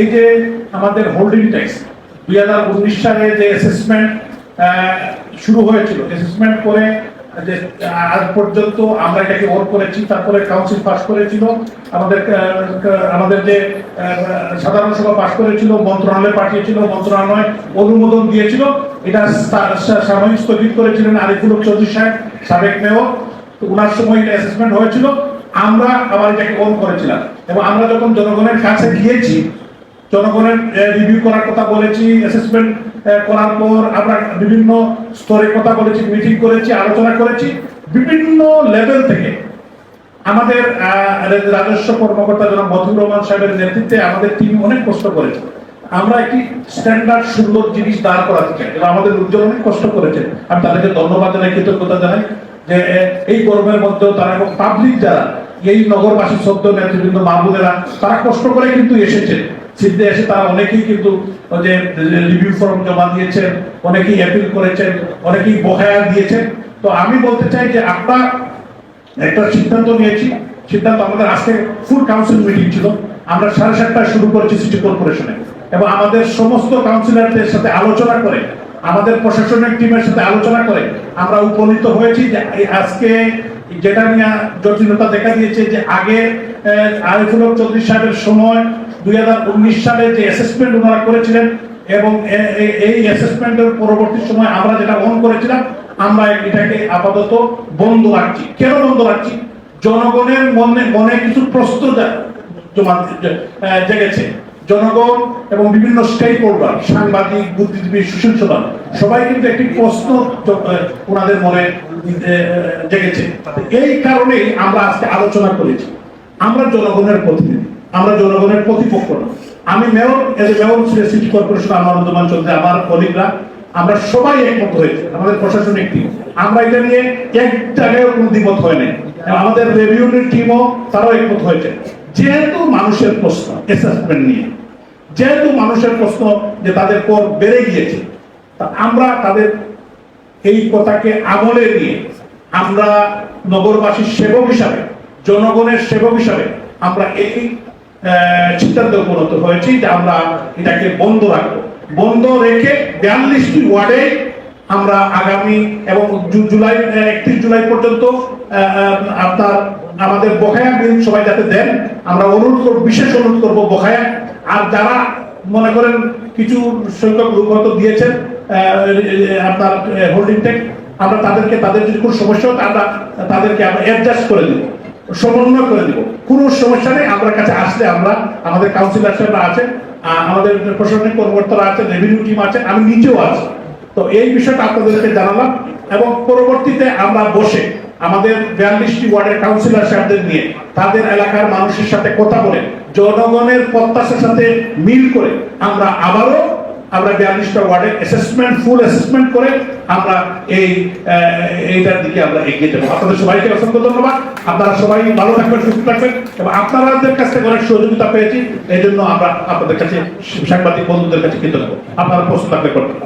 এই যে আমাদের হোল্ডিং ট্যাক্স দুই হাজার উনিশ সালে যে অ্যাসেসমেন্ট শুরু হয়েছিল অ্যাসেসমেন্ট করে যে আজ পর্যন্ত আমরা এটাকে ওর করেছি, তারপরে কাউন্সিল পাস করেছিল, আমাদের আমাদের যে সাধারণ সভা পাস করেছিল, মন্ত্রণালয় পাঠিয়েছিল, মন্ত্রণালয় অনুমোদন দিয়েছিল, এটা সাময়িক স্থগিত করেছিলেন আরিফুল চৌধুরী সাহেব, সাবেক মেয়র, তো ওনার সময় এটা অ্যাসেসমেন্ট হয়েছিল, আমরা আবার এটাকে অন করেছিলাম, এবং আমরা যখন জনগণের কাছে গিয়েছি জনগণের রিভিউ করার কথা বলেছি অ্যাসেসমেন্ট করার পর আমরা বিভিন্ন স্তরে কথা বলেছি মিটিং করেছি, আলোচনা করেছি, বিভিন্ন লেভেল থেকে। আমাদের রাজস্ব কর্মকর্তা জনাব মধুর রহমান সাহেবের নেতৃত্বে আমাদের টিম অনেক কষ্ট করেছে। আমরা একটি স্ট্যান্ডার্ড সুন্দর জিনিস দাঁড় করাতে চাই এবং আমাদের উজ্জ্বল অনেক কষ্ট করেছে। আমি তাদেরকে ধন্যবাদ জানাই, কৃতজ্ঞতা জানাই যে এই গরমের মধ্যেও তারা এবং পাবলিক যারা, এই নগরবাসী সদ্য নেতৃবৃন্দ মাহবুদেরা তারা কষ্ট করে কিন্তু এসেছে। সিদ্ধে এসে তারা অনেকেই কিন্তু যে রিভিউ ফর্ম জমা দিয়েছেন, অনেকেই অ্যাপিল করেছেন, অনেকেই বহায়া দিয়েছেন। তো আমি বলতে চাই যে আমরা একটা সিদ্ধান্ত নিয়েছি। সিদ্ধান্ত আমাদের আজকে ফুল কাউন্সিল মিটিং ছিল। আমরা সাড়ে সাতটায় শুরু করেছি সিটি কর্পোরেশনে এবং আমাদের সমস্ত কাউন্সিলরদের সাথে আলোচনা করে, আমাদের প্রশাসনিক টিমের সাথে আলোচনা করে আমরা উপনীত হয়েছি যে আজকে যেটা নিয়ে জটিলতা দেখা দিয়েছে যে আগে আরিফুল চৌধুরী সাহেবের সময় দুই হাজার উনিশ সালে যে অ্যাসেসমেন্ট ওনারা করেছিলেন এবং এই অ্যাসেসমেন্টের পরবর্তী সময় আমরা যেটা অন করেছিলাম, আমরা এটাকে আপাতত বন্ধ রাখছি। কেন বন্ধ রাখছি? জনগণের মনে মনে কিছু প্রশ্ন জেগেছে। জনগণ এবং বিভিন্ন স্টেক হোল্ডার সাংবাদিক, বুদ্ধিজীবী, সুশীল সদন, সবাই কিন্তু একটি প্রশ্ন ওনাদের মনে জেগেছে। এই কারণেই আমরা আজকে আলোচনা করেছি। আমরা জনগণের প্রতিনিধি। আমরা জনগণের প্রতিপক্ষ না। আমি mayor as a mayor city corporation আমার চৌধুরী, আমার কলিগরা, আমরা সবাই একমত হয়েছে, আমাদের প্রশাসনিক টিম। আমরা এটা নিয়ে এক জায়গায় কোনো দ্বিমত হয় নাই। আমাদের রেভিনিউ টিমও তারাও একমত হয়েছে। যেহেতু মানুষের প্রশ্ন অ্যাসেসমেন্ট নিয়ে, যেহেতু মানুষের প্রশ্ন যে তাদের কর বেড়ে গিয়েছে, তা আমরা তাদের এই কথাকে আমলে নিয়ে, আমরা নগরবাসীর সেবক হিসাবে, জনগণের সেবক হিসাবে, আমরা এই সিদ্ধান্তে উপনীত হয়েছি যে আমরা এটাকে বন্ধ রাখব। বন্ধ রেখে বিয়াল্লিশটি ওয়ার্ডে আমরা আগামী এবং জুলাই একত্রিশ জুলাই পর্যন্ত আপনার আমাদের বকেয়া বিল সবাই যাতে দেন, আমরা অনুরোধ করব, বিশেষ অনুরোধ করব বকেয়া আর যারা মনে করেন কিছু সংখ্যক লোক হয়তো দিয়েছেন আপনার হোল্ডিং ট্যাক্স আমরা তাদেরকে, তাদের যদি কোনো সমস্যা হয়, আমরা তাদেরকে আমরা অ্যাডজাস্ট করে দিব। সমন্বয় করে দিব কোনো সমস্যা নেই আমার কাছে আসলে আমরা, আমাদের কাউন্সিলর সাহেবরা আছেন আমাদের প্রশাসনিক কর্মকর্তারা আছেন রেভিনিউ টিম আছে, আমি নিজেও আছি। তো এই বিষয়টা আপনাদেরকে জানালাম এবং পরবর্তীতে আমরা বসে আমাদের বিয়াল্লিশটি ওয়ার্ডের কাউন্সিলর সাহেবদের নিয়ে তাদের এলাকার মানুষের সাথে কথা বলে, জনগণের প্রত্যাশার সাথে মিল করে আমরা আবারও আমরা বিয়াল্লিশটা ওয়ার্ডের অ্যাসেসমেন্ট ফুল অ্যাসেসমেন্ট করে আমরা এই এইটার দিকে আমরা এগিয়ে যাব। আপনাদের সবাইকে অসংখ্য ধন্যবাদ। আপনারা সবাই ভালো থাকবেন, সুস্থ থাকবেন এবং আপনাদের কাছ থেকে অনেক সহযোগিতা পেয়েছি। এই জন্য আমরা আপনাদের কাছে সাংবাদিক বন্ধুদের কাছে কৃতজ্ঞ আপনারা প্রশ্ন থাকলে করবেন।